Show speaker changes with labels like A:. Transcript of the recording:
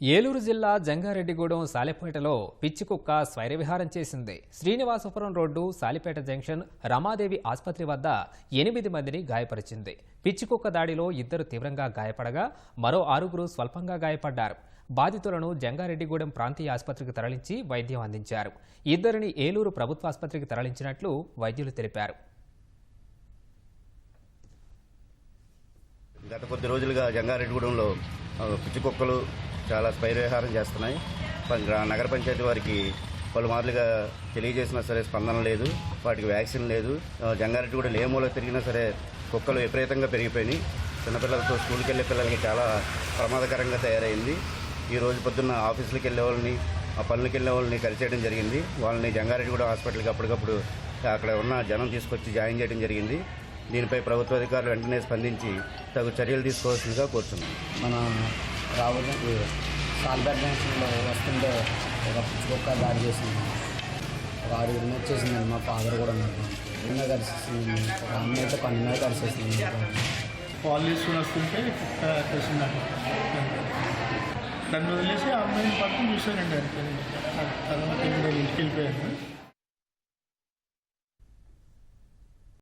A: ఏలూరు జిల్లా జంగారెడ్డిగూడెం సాలెపేటలో పిచ్చికుక్క స్వైరవిహారం చేసింది. శ్రీనివాసపురం రోడ్డు సాలిపేట జంక్షన్ రమాదేవి ఆసుపత్రి వద్ద ఎనిమిది మందిని గాయపరిచింది. పిచ్చికుక్క దాడిలో ఇద్దరు తీవ్రంగా గాయపడగా మరో ఆరుగురు స్వల్పంగా గాయపడ్డారు. బాధితులను జంగారెడ్డిగూడెం ప్రాంతీయ ఆసుపత్రికి తరలించి వైద్యం అందించారు. ఇద్దరిని ఏలూరు ప్రభుత్వ ఆసుపత్రికి తరలించినట్లు వైద్యులు తెలిపారు.
B: గత కొద్ది రోజులుగా జంగారెడ్డిగూడెంలో ఆ, పిచ్చి కుక్కలు చాలా స్పైరవిహారం చేస్తున్నాయి. నగర పంచాయతీ వారికి పలుమార్లుగా తెలియజేసినా సరే స్పందన లేదు. వాటికి వ్యాక్సిన్ లేదు. జంగారెడ్డి కూడా ఏ తిరిగినా సరే కుక్కలు విపరీతంగా పెరిగిపోయినాయి. చిన్నపిల్లలతో స్కూల్కి వెళ్ళే పిల్లలకి చాలా ప్రమాదకరంగా తయారైంది. ఈ రోజు పొద్దున్న ఆఫీసులకు వెళ్ళే వాళ్ళని ఆ పనులకు వెళ్ళే వాళ్ళని కలిసేయడం జరిగింది. వాళ్ళని జంగారెడ్డిగూడెం హాస్పిటల్కి అప్పటికప్పుడు అక్కడ ఉన్న జనం తీసుకొచ్చి జాయిన్ చేయడం జరిగింది. దీనిపై ప్రభుత్వ అధికారులు వెంటనే స్పందించి తగు చర్యలు తీసుకోవాల్సిందిగా కోరుతున్నాం.
C: మన రావుల సాల్బర్ జంక్షన్లో వస్తుంటే ఒక పిచ్చుకొక్క దాడి చేసింది. ఒక ఆరుగురు మీద చేసిందండి. మా ఫాదర్ కూడా ఉన్నారు. నిన్న కలిసేసింది ఒక అమ్మాయి అయితే పన్ను మీద కలిసేసింది
D: కాల్ చేసుకుని వస్తుంటే చేసిందండి. చేసిందంట నన్ను వదిలేసి ఆ అమ్మాయిని పక్కన చూశానండి అంతే. తర్వాత ఇంటికి వెళ్ళిపోయాను